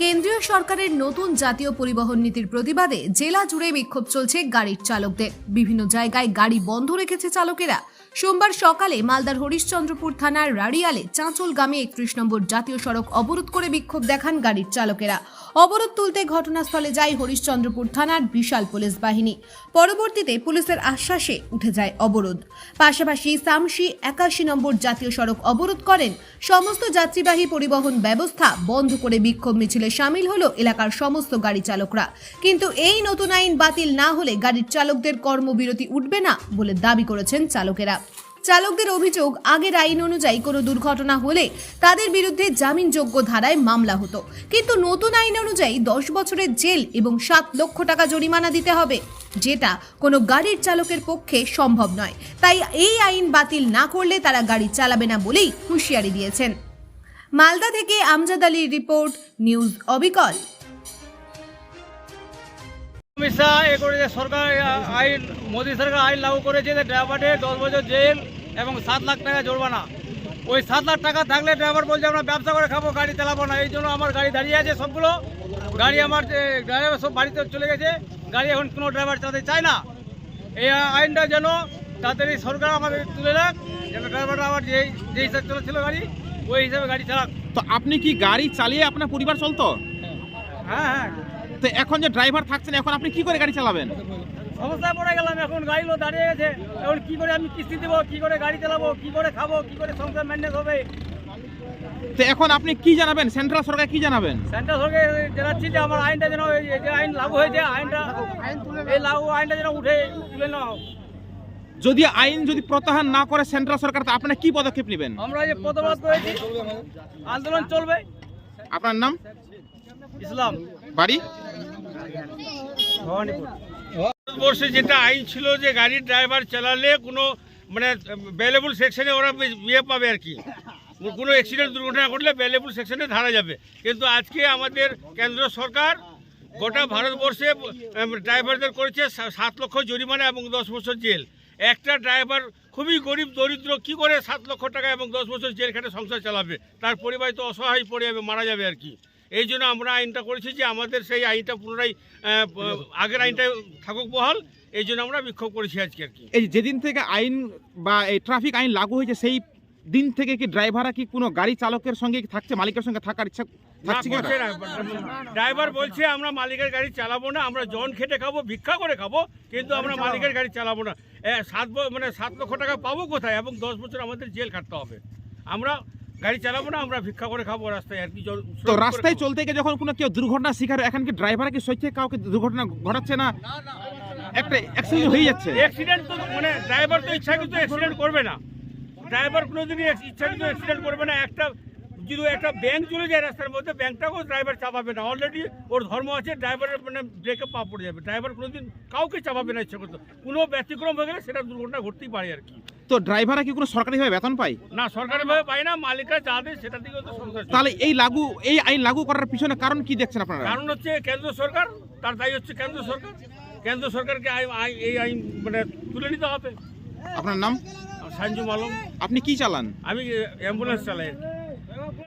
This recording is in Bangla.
কেন্দ্রীয় সরকারের নতুন জাতীয় পরিবহন নীতির প্রতিবাদে জেলা জুড়ে বিক্ষোভ চলছে গাড়ির চালকদের। বিভিন্ন জায়গায় গাড়ি বন্ধ রেখেছে চালকেরা। সোমবার সকালে মালদার হরিশ্চন্দ্রপুর থানার রাড়িয়ালে চাঁচলগামী একত্রিশ নম্বর জাতীয় সড়ক অবরোধ করে বিক্ষোভ দেখান গাড়ির চালকেরা। অবরোধ তুলতে ঘটনাস্থলে যায় হরিশ্চন্দ্রপুর থানার বিশাল পুলিশ বাহিনী। পরবর্তীতে পুলিশের আশ্বাসে উঠে যায় অবরোধ। পাশাপাশি সামসি একাশি নম্বর জাতীয় সড়ক অবরোধ করেন। সমস্ত যাত্রীবাহী পরিবহন ব্যবস্থা বন্ধ করে বিক্ষোভ মিছিলে সামিল হলো এলাকার সমস্ত গাড়ি চালকরা। কিন্তু এই নতুন আইন বাতিল না হলে গাড়ির চালকদের কর্মবিরতি উঠবে না বলে দাবি করেছেন চালকেরা। চালকদের অভিযোগ, আগের আইন অনুযায়ী কোনো দুর্ঘটনা হলে তাদের বিরুদ্ধে জামিনযোগ্য ধারায় মামলা হতো। কিন্তু নতুন আইন অনুযায়ী দশ বছরের জেল এবং সাত লক্ষ টাকা জরিমানা দিতে হবে, যেটা কোনো গাড়ির চালকের পক্ষে সম্ভব নয়। তাই এই আইন বাতিল না করলে তারা গাড়ি চালাবে না বলেই হুঁশিয়ারি দিয়েছেন। মালদা থেকে আমজাদ আলীর রিপোর্ট, নিউজ অবিকল। এ করেছে সরকার আইন, মোদী সরকার আইন লাগু করেছে যে ড্রাইভারের দশ বছর জেল এবং সাত লাখ টাকা জরিমানা। ওই সাত লাখ টাকা থাকলে ড্রাইভার বলছে, আমরা ব্যবসা করে খাব, গাড়ি চালাবো না। এই জন্য আমার গাড়ি দাঁড়িয়ে আছে সবগুলো। গাড়ি আমার ড্রাইভার সব বাড়িতে চলে গেছে। গাড়ি এখন কোনো ড্রাইভার চালাতে চায় না। এই আইনটা যেন তাড়াতাড়ি সরকার আমাদের তুলে রাখ যেন ড্রাইভাররা আবার যে যে হিসাবে চলেছিল গাড়ি ওই হিসাবে গাড়ি চালাক তো আপনি কি গাড়ি চালিয়ে আপনার পরিবার চলতো? হ্যাঁ হ্যাঁ। তো এখন যে ড্রাইভার থাকছেন এখন আপনি কি করে গাড়ি চালাবেন? সমস্যায় পড়ে গেলাম এখন গাড়িগুলো দাঁড়িয়ে গেছে। এখন কি করে আমি কিস্তি দেবো কি করে গাড়ি চালাবো কি করে খাব কি করে সংসার ম্যানেজ হবে? তো এখন আপনি কি জানাবেন? সেন্ট্রাল সরকার কি জানাবেন? সেন্টার সরকার জানাচ্ছি যে আমার আইনটা যেন এই যে আইন লাগু হয়েছে আইনটা এই লাগু আইনটা যেন উঠে তুলে নেওয়া যদি আইন যদি প্রত্যাহার না করে সেন্ট্রাল সরকার তো আপনারা কি পদক্ষেপ নেবেন? আমরা যে প্রতিবাদ করেছি আন্দোলন চলবে। আপনার নাম? ইসলাম। বাড়ি? ভারতবর্ষে যেটা আইন ছিল যে গাড়ির ড্রাইভার চালালে কোনো মানে ভ্যালেবল সেকশনে ওরা ইয়ে পাবে আর কি। কোনো অ্যাক্সিডেন্ট দুর্ঘটনা ঘটলে ভ্যালেবল সেকশনে ধরা যাবে। কিন্তু আজকে আমাদের কেন্দ্র সরকার গোটা ভারতবর্ষে ড্রাইভারদের করেছে সাত লক্ষ জরিমানা এবং দশ বছর জেল। একটা ড্রাইভার খুবই গরিব, দরিদ্র, কি করে সাত লক্ষ টাকা এবং দশ বছর জেল খেটে সংসার চালাবে? তার পরিবার তো অসহায় পড়ে যাবে, মারা যাবে আর কি। এই জন্য আমরা আইনটা করেছি যে আমাদের সেই আইনটা পুনরায় আগের আইনটা থাকুক বহাল, এই জন্য আমরা বিক্ষোভ করেছি আজকে আর কি। এই যেদিন থেকে আইন বা এই ট্রাফিক আইন লাগু হয়েছে, সেই দিন থেকে কি ড্রাইভাররা কি কোনো গাড়ি চালকের সঙ্গে থাকছে মালিকের সঙ্গে থাকার ইচ্ছা ড্রাইভার বলছে আমরা মালিকের গাড়ি চালাবো না আমরা জন খেটে খাব ভিক্ষা করে খাব কিন্তু আমরা মালিকের গাড়ি চালাবো না। সাত ব- মানে সাত লক্ষ টাকা পাবো কোথায়? এবং দশ বছর আমাদের জেল খাটতে হবে। আমরা গাড়ি চালাবো না আমরা ভিক্ষা করে খাব রাস্তায় আর কি তো রাস্তায় চলতে গিয়ে যখন কোনো কেউ দুর্ঘটনা শিকার এখন কি ড্রাইভার কি সহ্যে কাউকে দুর্ঘটনা ঘটাচ্ছে না? একটা অ্যাক্সিডেন্ট হয়ে যাচ্ছে। অ্যাক্সিডেন্ট তো মানে ড্রাইভার তো ইচ্ছা কিন্তু অ্যাক্সিডেন্ট করবে না। ড্রাইভার কোনোদিনই ইচ্ছাকৃত অ্যাক্সিডেন্ট করবে না। একটা যদি একটা ব্যাংক চলে যায় রাস্তার মধ্যে ব্যাংকটাকেও ড্রাইভার চাপাবে না। অলরেডি ওর ধর্ম আছে ড্রাইভারের মানে ব্রেকে পা পড়ে যাবে। ড্রাইভার কোনোদিন কাউকে চাপাবে না ইচ্ছা করতো। কোনো ব্যতিক্রম হয়ে গেলে সেটা দুর্ঘটনা ঘটতেই পারে আর কি। তো ড্রাইভাররা কি কোনো সরকারিভাবে বেতন পায়? না সরকারিভাবে পায় না। মালিকরা যা দেয় সেটা দিকেও তো সংসার তাহলে এই লাগু এই আইন লাগু করার পিছনে কারণ কি দেখছেন আপনারা? কারণ হচ্ছে কেন্দ্র সরকার তার দায়ী হচ্ছে কেন্দ্র সরকার। কেন্দ্র সরকারকে আই- আই- এই আইন মানে তুলে নিতে হবে। আপনার নাম? সঞ্জু আলম। আপনি কি চালান? আমি অ্যাম্বুলেন্স চালাই।